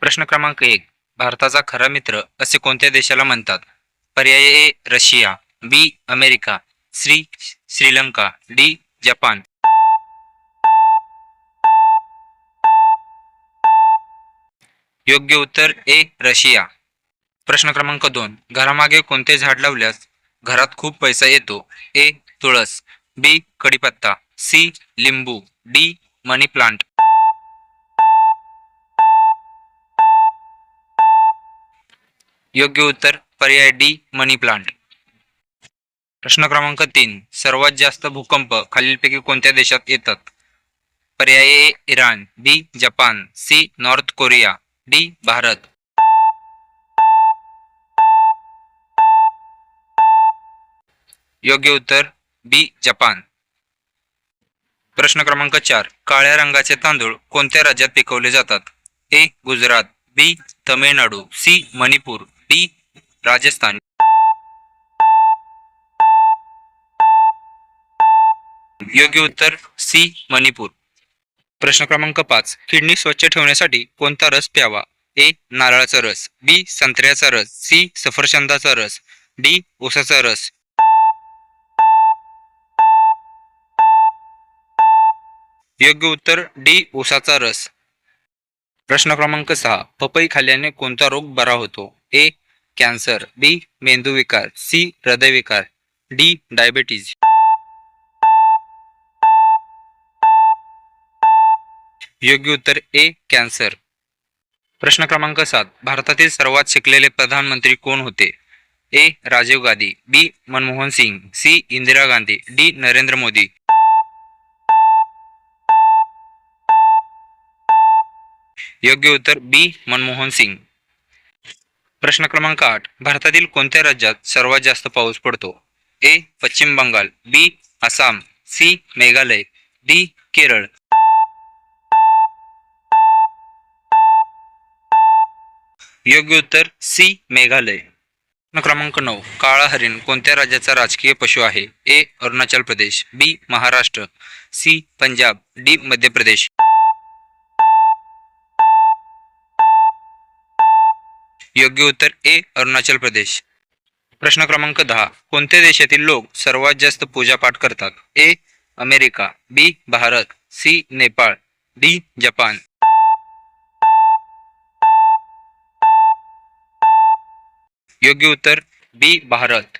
प्रश्न क्रमांक एक. भारताचा खरा मित्र असे कोणत्या देशाला म्हणतात? पर्याय A Russia. B America. C Sri Lanka. D Japan. योग्य उत्तर ए रशिया. प्रश्न क्रमांक दोन. घरामागे कोणते झाड लावल्यास घरात खूप पैसा येतो? ए तुळस. बी कडीपत्ता सी लिंबू. D money plant. योग्य उत्तर पर्याय डी मनी प्लांट. प्रश्न क्रमांक तीन. सर्वात जास्त भूकंप खालीलपैकी कोणत्या देशात येतात? पर्याय A Iran. B Japan. C North Korea. D Bharat. योग्य उत्तर बी जपान. प्रश्न क्रमांक चार. काळ्या रंगाचे तांदूळ कोणत्या राज्यात पिकवले जातात? A Gujarat. B Tamil Nadu. C Manipur. D Rajasthan. योग्य उत्तर सी मणिपूर. प्रश्न क्रमांक पाच. किडनी स्वच्छ ठेवण्यासाठी कोणता रस प्यावा? ए नारळाचा रस. बी संत्र्याचा रस. सी सफरचंदाचा रस. डी ऊसाचा रस. योग्य उत्तर डी ऊसाचा रस. प्रश्न क्रमांक सहा. पपई खाल्ल्याने कोणता रोग बरा होतो? ए कॅन्सर बी मेंदूविकार सी हृदयविकार डी डायबिटीज़। योग्य उत्तर ए कॅन्सर प्रश्न क्रमांक सात, भारतातील सर्वात शिकलेले प्रधानमंत्री कोण होते? A, Rajiv Gandhi, B, Manmohan Singh, C, Indira Gandhi, D, Narendra Modi. योग्य उत्तर बी, मनमोहन सिंग। प्रश्न क्रमांक आठ. भारतातील कोणत्या राज्यात सर्वात जास्त पाऊस पडतो? A Paschim Bengal B Assam C Meghalaya D Kerala. योग्य उत्तर सी मेघालय. प्रश्न क्रमांक नऊ. काळा हरिण कोणत्या राज्याचा राजकीय पशु आहे? A Arunachal Pradesh B Maharashtra C Punjab D Madhya Pradesh. योग्य उत्तर ए अरुणाचल प्रदेश. प्रश्न क्रमांक दहा. कोणत्या देशातील लोक सर्वात जास्त पूजापाठ करतात? A America. B Bharat. C Nepal. D Japan. योग्य उत्तर बी भारत.